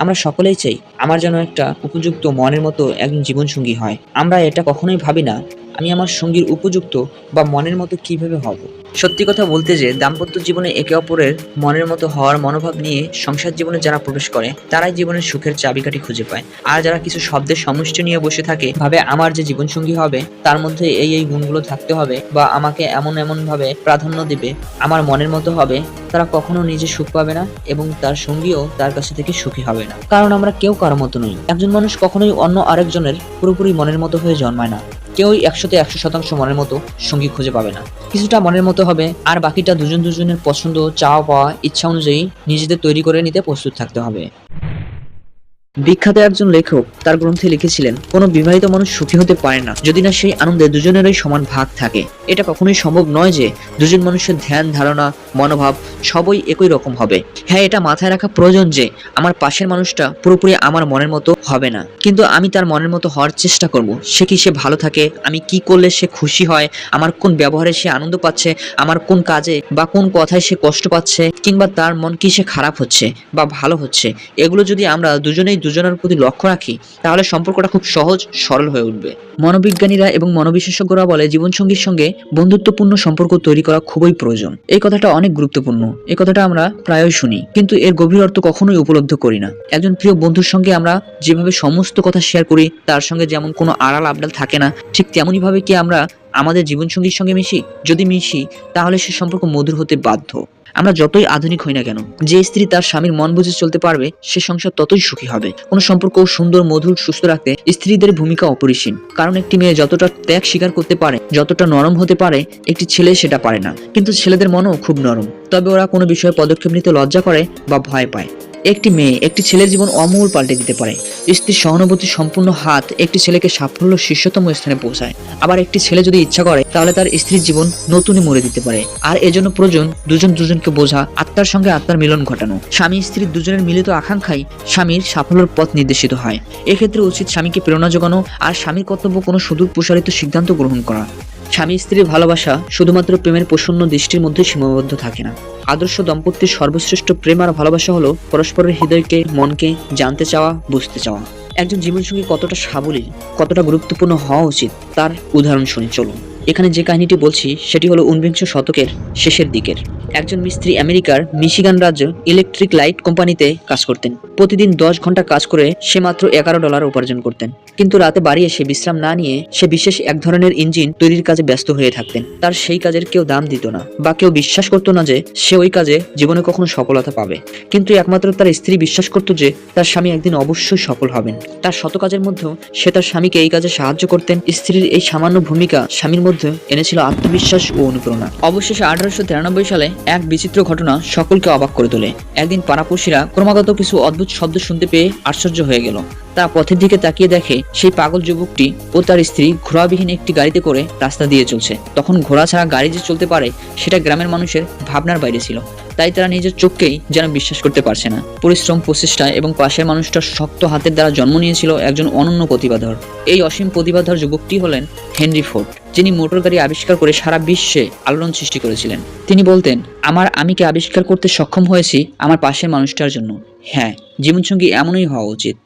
আমরা সকলেই চাই, আমার যেন একটা উপযুক্ত মনের মতো একজন জীবনসঙ্গী হয়। আমরা এটা কখনোই ভাবি না। আমি আমার সঙ্গীর উপযুক্ত বা মনের মতো কীভাবে হব? সত্যি কথা বলতে যে, দাম্পত্য জীবনে একে অপরের মনের মতো হওয়ার মনোভাব নিয়ে সংসার জীবনে যারা প্রবেশ করে, তারাই জীবনের সুখের চাবিকাঠি খুঁজে পায়। আর যারা কিছু শব্দের সমষ্টি নিয়ে বসে থাকে, ভাবে আমার যে জীবনসঙ্গী হবে, তার মধ্যে এই এই গুণগুলো থাকতে হবে বা আমাকে এমন এমন ভাবে প্রাধান্য দিবে, আমার মনের মতো হবে, তারা কখনো নিজে সুখ পাবে না এবং তার সঙ্গীও তার কাছে থেকে সুখী হবে না। কারণ আমরা কেউ কারও মতো নই। একজন মানুষ কখনোই অন্য আরেকজনের পুরোপুরি মনের মতো হয়ে জন্মায় না। কেউই একশোতে একশো শতাংশ মনের মতো সঙ্গী খুঁজে পাবে না। কিছুটা মনের মতো হবে, আর বাকিটা দুজন দুজনের পছন্দ, চাওয়া পাওয়া, ইচ্ছা অনুযায়ী নিজেদের তৈরি করে নিতে প্রস্তুত থাকতে হবে। বিখ্যাত একজন লেখক তার গ্রন্থে লিখেছিলেন, কোনো বিবাহিত মানুষ সুখী হতে পারে না, যদি না সেই আনন্দে দুজনেরই সমান ভাগ থাকে। এটা কখনোই সম্ভব নয় যে দুজন মানুষের ধ্যান, ধারণা মনোভাব সবই একই রকম হবে। হ্যাঁ এটা মাথায় রাখা প্রয়োজন যে আমার পাশের মানুষটা পুরোপুরি আমার মনের মতো হবে না। কিন্তু আমি তার মনের মতো হওয়ার চেষ্টা করব। সে কি সে ভালো থাকে? আমি কি করলে সে খুশি হয়? আমার কোন ব্যবহারে সে আনন্দ পাচ্ছে? আমার কোন কাজে বা কোন কথায় সে কষ্ট পাচ্ছে? কিংবা তার মন কি সে খারাপ হচ্ছে বা ভালো হচ্ছে? এগুলো যদি আমরা দুজনেই দুজনের প্রতি লক্ষ্য রাখি, তাহলে সম্পর্কটা খুব সহজ, সরল হয়ে উঠবে। মনোবিজ্ঞানীরা এবং মনোবিশেষজ্ঞরা বলে, জীবনসঙ্গীর সঙ্গে বন্ধুত্বপূর্ণ সম্পর্ক তৈরি করা খুবই প্রয়োজন। এই কথাটা অনেক গুরুত্বপূর্ণ। এ কথাটা আমরা প্রায়ই শুনি, কিন্তু এর গভীর অর্থ কখনোই উপলব্ধ করি না। একজন প্রিয় বন্ধুর সঙ্গে আমরা যেভাবে সমস্ত কথা শেয়ার করি, তার সঙ্গে যেমন কোনো আড়াল আবডাল থাকে না, ঠিক তেমনইভাবে কি আমরা আমাদের জীবনসঙ্গীর সঙ্গে মিশি? যদি মিশি, তাহলে সে সম্পর্ক মধুর হতে বাধ্য। আমরা যতই আধুনিক হই না কেন, যে স্ত্রী তার স্বামীর মন বুঝে চলতে পারবে, সে সংসার ততই সুখী হবে। কোন সম্পর্ক সুন্দর, মধুর, সুস্থ রাখতে স্ত্রীদের ভূমিকা অপরিসীম। কারণ একটি মেয়ে যতটা ত্যাগ স্বীকার করতে পারে, যতটা নরম হতে পারে, একটি ছেলে সেটা পারে না। কিন্তু ছেলেদের মনও খুব নরম। তবে ওরা কোনো বিষয়ে পদক্ষেপ নিতে লজ্জা করে বা ভয় পায়। একটি মেয়ে একটি ছেলের জীবন অমূল পাল্টে দিতে পারে। স্ত্রীর সহানুভূতি সম্পূর্ণ হাত একটি ছেলেকে সাফল্য শীর্ষতম স্থানে পৌঁছায়। আবার একটি ছেলে যদি ইচ্ছা করে, তাহলে তার স্ত্রীর জীবন নতুনই মরে দিতে পারে। আর এজন্য প্রয়োজন দুজন দুজনকে বোঝা, আত্মার সঙ্গে আত্মার মিলন ঘটানো। স্বামী স্ত্রীর দুজনের মিলিত আকাঙ্ক্ষাই স্বামীর সাফল্যের পথ নির্দেশিত হয়। এক্ষেত্রে উচিত স্বামীকে প্রেরণা যোগানো আর স্বামীর কর্তব্য কোনো সুদূর প্রসারিত সিদ্ধান্ত গ্রহণ করা। স্বামী স্ত্রীর ভালোবাসা শুধুমাত্র প্রেমের প্রসন্ন দৃষ্টির মধ্যে সীমাবদ্ধ থাকে না। আদর্শ দম্পতির সর্বশ্রেষ্ঠ প্রেম আর ভালোবাসা হলো পরস্পরের হৃদয়কে, মনকে জানতে চাওয়া, বুঝতে চাওয়া। একজন জীবনসঙ্গী কতটা সাবলীল, কতটা গুরুত্বপূর্ণ হওয়া উচিত, তার উদাহরণ শুনে চলুন। এখানে যে কাহিনীটি বলছি, সেটি হলো ঊনবিংশ শতকের শেষের দিকের। একজন মিস্ত্রি আমেরিকার মিশিগান রাজ্য ইলেকট্রিক লাইট কোম্পানিতে কাজ করতেন। প্রতিদিন দশ ঘণ্টা কাজ করে সে মাত্র এগারো ডলার উপার্জন করতেন। কিন্তু রাতে বাড়ি এসে বিশ্রাম না নিয়ে সে বিশেষ এক ধরনের ইঞ্জিন তৈরির কাজে ব্যস্ত হয়ে থাকতেন। তার সেই কাজের কেউ দাম দিত না বা কেউ বিশ্বাস করতো না যে সে ওই কাজে জীবনে কখনো সফলতা পাবে। কিন্তু একমাত্র তার স্ত্রী বিশ্বাস করতো যে তার স্বামী একদিন অবশ্যই সফল হবেন। তার শত কাজের মধ্যেও সে তার স্বামীকে এই কাজে সাহায্য করতেন। স্ত্রীর এই সামান্য ভূমিকা স্বামীর মধ্যে এনেছিল আত্মবিশ্বাস ও অনুপ্রেরণা। অবশেষে আঠারোশো তিরানব্বই সালে এক বিচিত্র ঘটনা সকলকে অবাক করে তোলে। একদিন পাড়াপড়শিরা ক্রমাগত কিছু অদ্ভুত শব্দ শুনতে পেয়ে আশ্চর্য হয়ে গেল। তা পথের দিকে তাকিয়ে দেখে সেই পাগল যুবকটি ও তার স্ত্রী ঘোড়াবিহীন একটি গাড়িতে করে রাস্তা দিয়ে চলছে। তখন ঘোড়া ছাড়া গাড়ি যে চলতে পারে, সেটা গ্রামের মানুষের ভাবনার বাইরে ছিল। তাই তারা নিজের চোখকেই যেন বিশ্বাস করতে পারছে না। পরিশ্রম প্রচেষ্টা এবং পাশের মানুষটার শক্ত হাতের দ্বারা জন্ম নিয়েছিল একজন অনন্য প্রতিভাধর। এই অসীম প্রতিভাধর যুবকটি হলেন হেনরি ফোর্ড, যিনি মোটর গাড়ি আবিষ্কার করে সারা বিশ্বে আলোড়ন সৃষ্টি করেছিলেন। তিনি বলতেন, আমার আমি আমিকে আবিষ্কার করতে সক্ষম হয়েছি আমার পাশের মানুষটার জন্য? হ্যাঁ জীবনসঙ্গী এমনই হওয়া উচিত।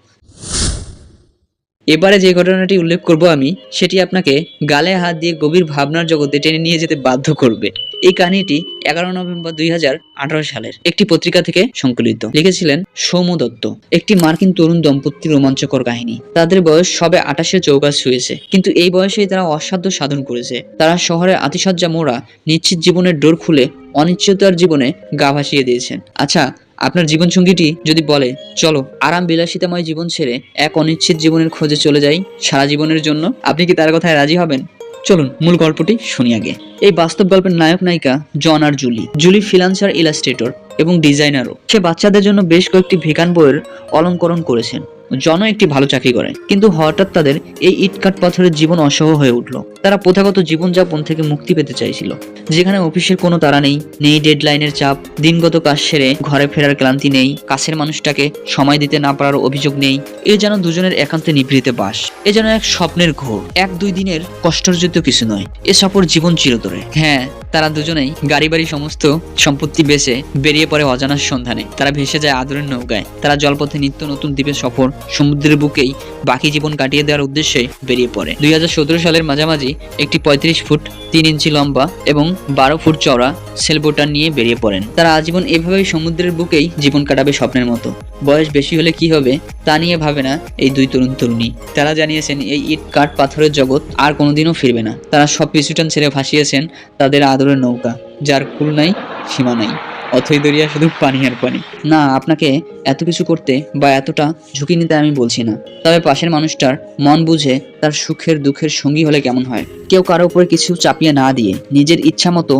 এবারে যে ঘটনাটি উল্লেখ করব আমি, সেটি আপনাকে গালে হাত দিয়ে গভীর ভাবনার জগতে টেনে নিয়ে যেতে বাধ্য করবে। এই কাহিনীটি এগারো নভেম্বর দুই হাজার আঠারো সালের একটি পত্রিকা থেকে সংকলিত। লিখেছিলেন সৌম্য দত্ত, একটি মার্কিন তরুণ দম্পতির রোমাঞ্চকর কাহিনী। তাদের বয়স সবে আঠাশে চৌকাশ হয়েছে, কিন্তু এই বয়সেই তারা অসাধ্য সাধন করেছে। তারা শহরে আতিশয্যা মোড়া, নিশ্চিত জীবনের ডোর খুলে অনিশ্চয়তার জীবনে গা ভাসিয়ে দিয়েছেন। আচ্ছা আপনার জীবনসঙ্গীটি যদি বলে, চলো, আরাম বিলাসিতাময় জীবন ছেড়ে এক অনিশ্চিত জীবনের খোঁজে চলে যাই সারা জীবনের জন্য, আপনি কি তার কথায় রাজি হবেন? চলুন, মূল গল্পটি শুনি আগে। এই বাস্তব গল্পের নায়ক নায়িকা জন আর জুলি। জুলি ফিলান্সার, ইলাস্ট্রেটর এবং ডিজাইনারও। সে বাচ্চাদের জন্য বেশ কয়েকটি ভেগান বইয়ের অলঙ্করণ করেছেন। জন একটি ভালো চাকরি করে। কিন্তু হঠাৎ তাদের এই ইটকাট পাথরের জীবন অসহ হয়ে উঠল। তারা প্রথাগত জীবনযাপন থেকে মুক্তি পেতে চাইছিল। যেখানে অফিসের কোনো তারা নেই নেই ডেডলাইনের চাপ, দিনগত কাজ সেরে ঘরে ফেরার ক্লান্তি নেই, কাছের মানুষটাকে সময় দিতে না পারার অভিযোগ নেই, এ যেন দুজনের একান্তে নিভৃতে বাস। এ যেন এক স্বপ্নের ঘোর। এক দুই দিনের কষ্টার্জিত কিছু নয়। এ সফর জীবন চিরতরে। হ্যাঁ তারা দুজনেই গাড়ি বাড়ি সমস্ত সম্পত্তি বেচে বেরিয়ে পড়ে অজানার সন্ধানে। তারা ভেসে যায় আদরের নৌকায়। তারা জলপথে নিত্য নতুন দ্বীপের সফর সমুদ্রের বুকেই বাকি জীবন কাটিয়ে দেওয়ার উদ্দেশ্যে বেরিয়ে পড়ে। দুই হাজার সতেরো সালের মাঝামাঝি একটি পঁয়ত্রিশ ফুট, তিন ইঞ্চি লম্বা এবং বারো ফুট চওড়া সেলবোটার নিয়ে বেরিয়ে পড়েন। তারা আজীবন এভাবেই সমুদ্রের বুকেই জীবন কাটাবে স্বপ্নের মতো। বয়স বেশি হলে কি হবে তা নিয়ে ভাবে না এই দুই তরুণ তরুণী। তারা জানিয়েছেন, এই ইট কাঠ পাথরের জগৎ আর কোনোদিনও ফিরবে না। তারা সব পিছুটান ছেড়ে ভাসিয়েছেন তাদের আদরের নৌকা, যার কুল নাই, সীমা নাই। অথই দরিয়া শুধু পানি আর পানি। না, আপনাকে এত কিছু করতে বা এতটা ঝুঁকি নিতে আমি বলছি না। তবে পাশের মানুষটার মন বুঝে তার সুখের দুঃখের সঙ্গী হলে কেমন হয়? কেউ কারও উপরে কিছু চাপিয়ে না দিয়ে, নিজের ইচ্ছা মতো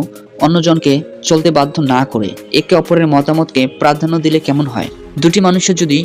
অন্যজনকে চলতে বাধ্য না করে, একে অপরের মতামতকে প্রাধান্য দিলে কেমন হয়? দুটি মানুষের যদি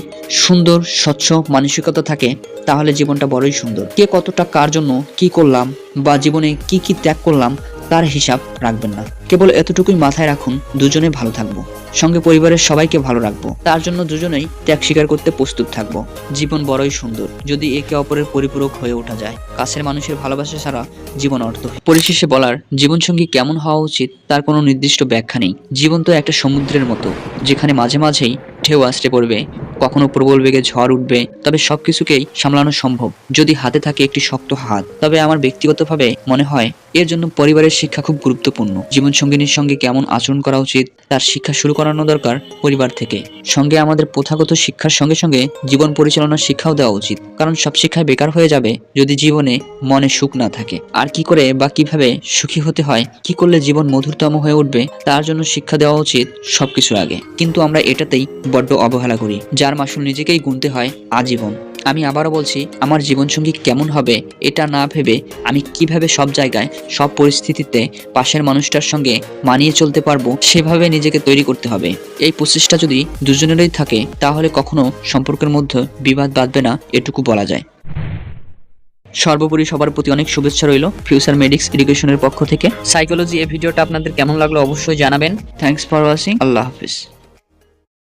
সুন্দর, স্বচ্ছ মানসিকতা থাকে, তাহলে জীবনটা বড়ই সুন্দর। কে কতটা কার জন্য কি করলাম বা জীবনে কি কি ত্যাগ করলাম তার হিসাব রাখবেন না। কেবল এতটুকুই মাথায় রাখুন, দুজনে ভালো থাকব। সঙ্গে পরিবারের সবাইকে ভালো রাখব। তার জন্য দুজনেই ত্যাগ স্বীকার করতে প্রস্তুত থাকব। জীবন বড়ই সুন্দর, যদি একে অপরের পরিপূরক হয়ে ওঠা যায়। কাছের মানুষের ভালোবাসা ছাড়া জীবন অর্থ পরিশেষে বলার, জীবনসঙ্গী কেমন হওয়া উচিত তার কোনো নির্দিষ্ট ব্যাখ্যা নেই। জীবন তো একটা সমুদ্রের মতো, যেখানে মাঝে মাঝেই ঢেউ আসতে পড়বে কখনো প্রবল বেগে ঝড় উঠবে, তবে সবকিছুকেই সামলানো সম্ভব। যদি হাতে থাকে একটি শক্ত হাত, তবে আমার ব্যক্তিগতভাবে মনে হয় এর জন্য পরিবারের শিক্ষা খুব গুরুত্বপূর্ণ। জীবন সঙ্গিনীর সঙ্গে কেমন আচরণ করা উচিত, তার শিক্ষা শুরু করানো দরকার পরিবার থেকে। সঙ্গে আমাদের প্রথাগত শিক্ষার সঙ্গে সঙ্গে জীবন পরিচালনার শিক্ষাও দেওয়া উচিত, কারণ সব শিক্ষায় বেকার হয়ে যাবে যদি জীবনে মনে সুখ না থাকে। আর কি করে বা কীভাবে সুখী হতে হয়, কি করলে জীবন মধুরতম হয়ে উঠবে, তার জন্য শিক্ষা দেওয়া উচিত সবকিছুর আগে। কিন্তু আমরা এটাতেই বড্ড অবহেলা করি যার মাসুল নিজেকেই গুনতে হয়, আজীবন। আমি আবারও বলছি, আমার জীবনসঙ্গী কেমন হবে, এটা না ভেবে আমি কীভাবে সব জায়গায়, সব পরিস্থিতিতে পাশের মানুষটার সঙ্গে মানিয়ে চলতে পারব, সেভাবে নিজেকে তৈরি করতে হবে। এই প্রচেষ্টা যদি দুজনেরই থাকে, তাহলে কখনো সম্পর্কের মধ্যে বিবাদ বাঁধবে না, এটুকু বলা যায়। সর্বোপরি সবার প্রতি অনেক শুভেচ্ছা রইল ফিউচার মেডিক্স এডুকেশনের পক্ষ থেকে। সাইকোলজি এই ভিডিওটা আপনাদের কেমন লাগল অবশ্যই জানাবেন। থ্যাঙ্কস ফর ওয়াচিং আল্লাহ হাফিজ।